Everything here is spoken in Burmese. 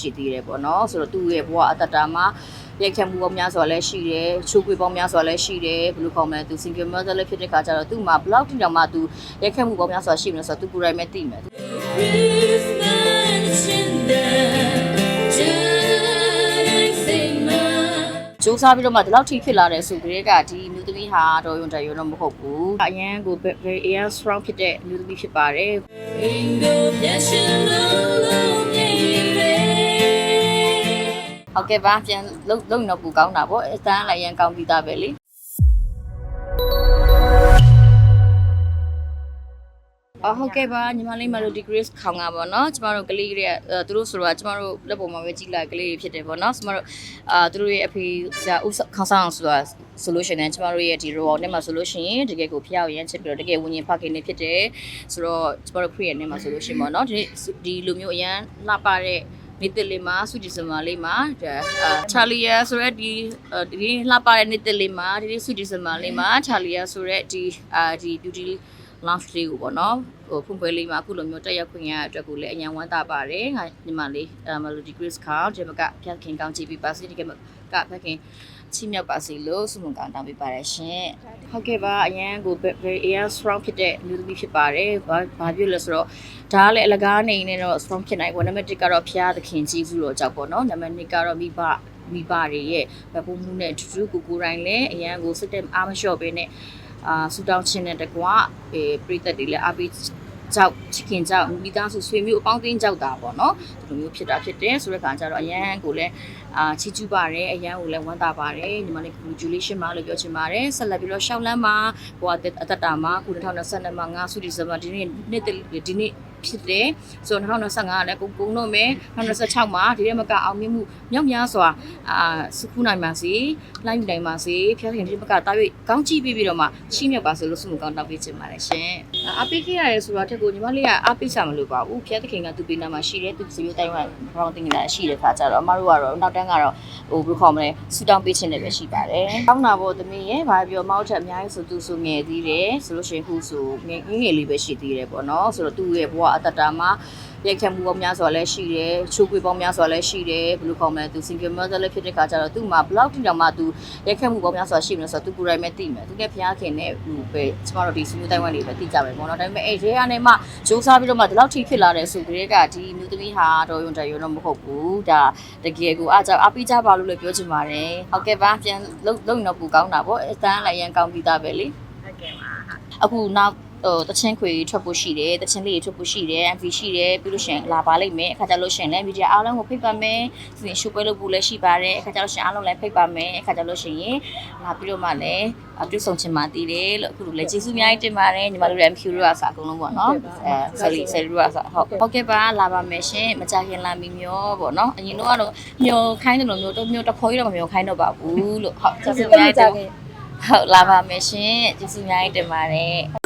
ရှိသေးတယ်ပေါ့နော်ဆိုတော့သူ့ရဲ့ဘဝအတ္တတာမှာရိုက်ခတ်မှုပေါင်းများစွာလည်းရှိတယ်ချိုးကွေးပေါင်းများစွာလည်းရှိတယ်ဘယ်လိုခေါ်မလဲသူ single mother လည်းဖြစ်တဲ့ခါကျတော့သူ့မှာဘလောက်တိတောင်မှသူရိုက်ခတ်မှုပေါင်းများစွာရှိမလဲဆိုတော့သူကိုယ်တိုင်ပဲသိမယ် Christmas in the January စူးစမ်းပြီးတော့မှဒီလောက်ထိဖြစ်လာတဲ့ဆိုကြတဲ့ကဒီမျိုးသမီးဟာတော့ယွန်တရုံတော့မဟုတ်ဘူးအရန်ကို very air strong ဖြစ်တဲ့မျိုးသမီးဖြစ်ပါတယ် ဟုတ်ကဲ့ပါပြန်လုံလုံတော့ပူကောင်းတာပေါ့အစမ်းလိုက်ရန်ကောင်းပြီးသားပဲလေအော်ဟုတ်ကဲ့ပါညီမလေးမတို့ degrees ခေါင်ကပေါ့နော်ကျမတို့ကလေးတွေကသူတို့ဆိုတော့ကျမတို့လက်ပေါ်မှာပဲကြည်လိုက်ကလေးတွေဖြစ်တယ်ပေါ့နော်ကျမတို့အာသူတို့ရဲ့အဖေဆရာဦးခေါင်းဆောင်ဆိုတာဆိုလို့ရှိရင်ကျမတို့ရဲ့ဒီ role နဲ့မှာဆိုလို့ရှိရင်တကယ်ကိုဖျောက်ရမ်းချစ်ပြီးတော့တကယ်ဝิญဉ်ဖခင်နေဖြစ်တယ်ဆိုတော့ကျမတို့ create နဲ့မှာဆိုလို့ရှိရင်ပေါ့နော်ဒီဒီလိုမျိုးအရန်လှပတဲ့ နေတဲ့လေးမှာစုကြည်စမာလေးမှာချာလီယာဆိုရက်ဒီဒီလှပတဲ့နေတဲ့လေးမှာဒီစုကြည်စမာလေးမှာချာလီယာဆိုရက်ဒီအာဒီ beauty launch လေးကိုပေါ့နော်ဟိုဖွင့်ပွဲလေးမှာအခုလိုမျိုးတက်ရောက်ခွင့်ရတဲ့အတွက်ကိုလည်းအញ្ញံဝမ်းသာပါတယ်ငါညီမလေး Melody Grace ခါဒီမကဖျက်ခင်ကောင်းကြည့်ပြီးပါစီဒီကမကဖက်ခင်ချီးမြှောက်ပါစေလို့ဆုမွန်ကောင်းတောင်းပေးပါတယ်ရှင်ဟုတ်ကဲ့ပါအရန်ကို very air strong ဖြစ်တဲ့လူသမီးဖြစ်ပါတယ်ဘာဘာဖြစ်လဲဆိုတော့ဒါကလည်းအလကားနေနေတော့ strong ဖြစ်နိုင်ပေါ့နံပါတ်1ကတော့ဖျားသခင်ကြီးစုတော့ကြောက်ပေါ့နော်နံပါတ်2ကတော့မိဘမိဘတွေရဲ့ဗပုံမှုနဲ့အတူတူကိုကိုယ်တိုင်လည်းအရန်ကိုစိတ်တဲ့အားမလျှော့ပေးနဲ့ အာဆူတောင်းခြင်းနဲ့တကွာအေးပြိသက်တွေလည်းအားပေးကြောက်ချခင်ကြောက်မိသားစုဆွေမျိုးအပေါင်းအသင်းကြောက်တာပေါ့နော်ဒီလိုမျိုးဖြစ်တာဖြစ်တယ်ဆိုတဲ့ခါကျတော့အရန်ကိုလည်းအာချီးကျူးပါတယ်အရန်ကိုလည်းဝမ်းသာပါတယ်ညီမလေး congratulation ပါလို့ပြောချင်ပါတယ်ဆက်လက်ပြီးတော့ရှောင်းလန်းမှာဟိုအသက်အသက်တာမှာခု2022မှာငါစုဒီဇင်ဘာဒီနေ့နေ့ဒီနေ့ ဖြစ်တယ်ဆိုတော့2025ကလည်းကုန်ကုန်တော့မယ်2026မှာဒီရက်မကအောင်မြင်မှုမြောက်များစွာအာစုခုနိုင်ပါစေလိုင်းနိုင်ပါစေဖျားခင်ဒီမကတာ၍ကောင်းကြည့်ပြီးပြီးတော့မှရှိမြောက်ပါစေလို့ဆုမကောင်းတောင်းပေးချင်ပါတယ်ရှင်အပိခဲ့ရတယ်ဆိုတော့တက်ကိုညီမလေးကအပိစာမလို့ပါဘူးဖျားသခင်ကသူပေးနာမှာရှိတယ်သူစမျိုးတိုင်းဝမ်ဘောင်းတင်နေတာရှိတဲ့ခါကျတော့အမတို့ကတော့နောက်တန်းကတော့ဟိုဘယ်လိုခေါ်မလဲဆူတောင်းပေးခြင်းလည်းပဲရှိပါတယ်ကောင်းတာပေါ့သမီးရဲ့ဘာပြောမောက်ထက်အများကြီးဆိုသူဆိုငယ်သေးတယ်ဆိုလို့ရှိရင်ခုဆိုငယ်ငယ်လေးပဲရှိသေးတယ်ပေါ့နော်ဆိုတော့သူ့ရဲ့ဘဝအတ္တတာမှာရိုက်ခတ်မှုပေါင်းများစွာလည်းရှိတယ်ချိုးကွေးပေါင်းများစွာလည်းရှိတယ်ဘယ်လိုခေါ်မလဲသူ single mother လည်းဖြစ်တဲ့ခါကျတော့သူ့မှာဘလောက်တိတောင်မှသူရိုက်ခတ်မှုပေါင်းများစွာရှိမလဲဆိုတော့သူကိုယ်တိုင်ပဲသိမယ်သူကဖျားခင်နဲ့ဟိုပဲကျမတို့ဒီစမျိုးတိုင်းဝမ်တွေပဲသိကြမယ်ပေါ့နော်ဒါပေမဲ့အဲ့ဒီကနေမှဂျိုးစားပြီးတော့မှဒီလောက်ထိဖြစ်လာတဲ့ဆိုကြတဲ့ကဒီမျိုးသမီးဟာတော့ယွန်တရုံတော့မဟုတ်ဘူးဒါတကယ်ကိုအားကြောင့်အားပေးကြပါလို့လည်းပြောချင်ပါတယ်ဟုတ်ကဲ့ပါပြန်လုံလုံတော့ပူကောင်းတာပေါ့အတန်းလည်းရန်ကောင်းပြီးသားပဲလေဟုတ်ကဲ့ပါအခုနောက် ဟိုတချင်းခွေထွက်ဖို့ရှိတယ်တချင်းလေးတွေထွက်ဖို့ရှိတယ် MV ရှိတယ်ပြီးလို့ရှိရင်လာပါလိမ့်မယ်အခါကျလို့ရှိရင်လည်းမီဒီယာအားလုံးကိုဖိတ်ပါမယ်စီစဉ်ရှုပ်ပွဲလုပ်ဖို့လည်းရှိပါတယ်အခါကျလို့ရှိရင်အားလုံးလည်းဖိတ်ပါမယ်အခါကျလို့ရှိရင်လာပြီးတော့မှလည်းပြုစုံချင်မှတည်တယ်လို့အခုလိုလည်းကျေးဇူးအများကြီးတင်ပါတယ်ညီမတို့လည်း MQ တို့ကစအကုန်လုံးပေါ့နော်အဲဆယ်လီဆယ်လီတို့ကစဟုတ်ဟုတ်ကဲ့ပါလာပါမယ်ရှင်မကြခင်လာမီမျောပေါ့နော်အရင်တော့ကတော့မျောခိုင်းတယ်လို့မျိုးတော့မျိုးတဖော်ကြီးတော့မမျောခိုင်းတော့ပါဘူးလို့ဟုတ်ကျေးဇူးအများကြီးတင်ဟုတ်လာပါမယ်ရှင်ကျေးဇူးအများကြီးတင်ပါတယ်